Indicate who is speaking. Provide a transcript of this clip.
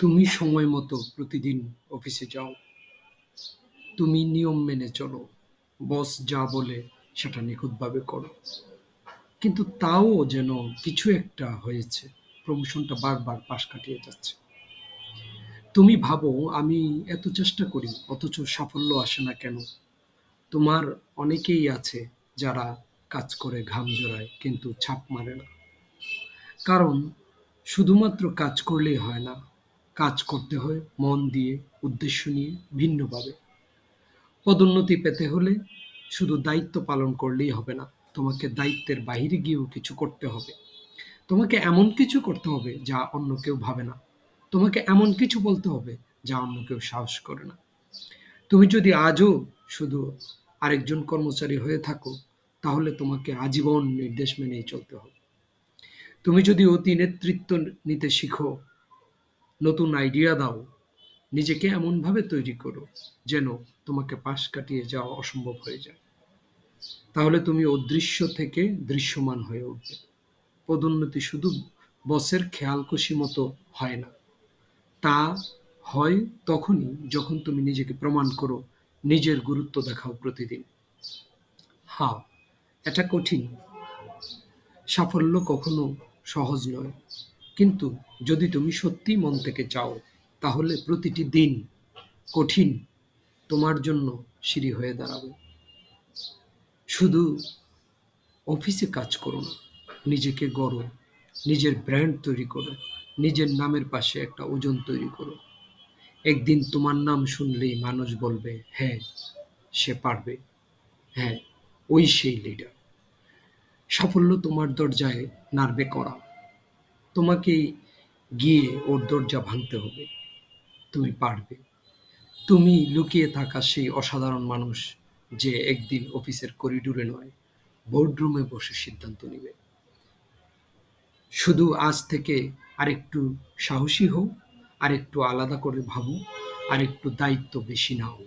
Speaker 1: তুমি সময় মতো প্রতিদিন অফিসে যাও। তুমি নিয়ম মেনে চলো। বস যা বলে সেটা নিখুঁতভাবে করো। কিন্তু তাও যেন কিছু একটা হয়েছে। প্রমোশনটা বারবার পাশ কাটিয়ে যাচ্ছে। তুমি ভাবো, আমি এত চেষ্টা করি, অথচ সাফল্য আসে না কেন? তোমার অনেকেই আছে যারা কাজ করে ঘাম জড়ায়, কিন্তু ছাপ মারে না। কারণ শুধুমাত্র কাজ করলেই হয় না কাজ করতে হয় মন দিয়ে, উদ্দেশ্য নিয়ে, ভিন্নভাবে। পদোন্নতি পেতে হলে শুধু দায়িত্ব পালন করলেই হবে না, তোমাকে দায়িত্বের বাইরে গিয়েও কিছু করতে হবে। তোমাকে এমন কিছু করতে হবে যা অন্য কেউ ভাবে না। তোমাকে এমন কিছু বলতে হবে যা অন্য কেউ সাহস করে না। তুমি যদি আজও শুধু আরেকজন কর্মচারী হয়ে থাকো, তাহলে তোমাকে আজীবন নির্দেশ মেনেই চলতে হবে। তুমি যদি অতি নেতৃত্ব নিতে শিখো নতুন আইডিয়া দাও। নিজেকে এমনভাবে তৈরি করো যেন তোমাকে পাশ কাটিয়ে যাওয়া অসম্ভব হয়ে যায়। তাহলে তুমি অদৃশ্য থেকে দৃশ্যমান হয়ে উঠবে। পদোন্নতি শুধু বসের খেয়ালকুশি মতো হয় না। তা হয় তখনই যখন তুমি নিজেকে প্রমাণ করো, নিজের গুরুত্ব দেখাও প্রতিদিন। হা এটা কঠিন। সাফল্য কখনো সহজ নয়। কিন্তু যদি তুমি সত্যি মন থেকে চাও, তাহলে প্রতিটি দিন কঠিন তোমার জন্য সিঁড়ি হয়ে দাঁড়াবে। শুধু অফিসে কাজ করো না, নিজেকে গড়ো, নিজের ব্র্যান্ড তৈরি করো, নিজের নামের পাশে একটা ওজন তৈরি করো। একদিন তোমার নাম শুনলেই মানুষ বলবে হ্যাঁ সে পারবে। হ্যাঁ ওই সেই লিডার সাফল্য তোমার দরজায় নাড়বে করা। তোমাকে গিয়ে ওর দরজা ভাঙতে হবে। তুমি পারবে। তুমি লুকিয়ে থাকা সেই অসাধারণ মানুষ যে একদিন অফিসের করিডোরে নয় বোর্ডরুমে বসে সিদ্ধান্ত নেবে। শুধু আজ থেকে আরেকটু সাহসী হও, আরেকটু আলাদা করে ভাবো, আরেকটু দায়িত্ব বেশি নাও।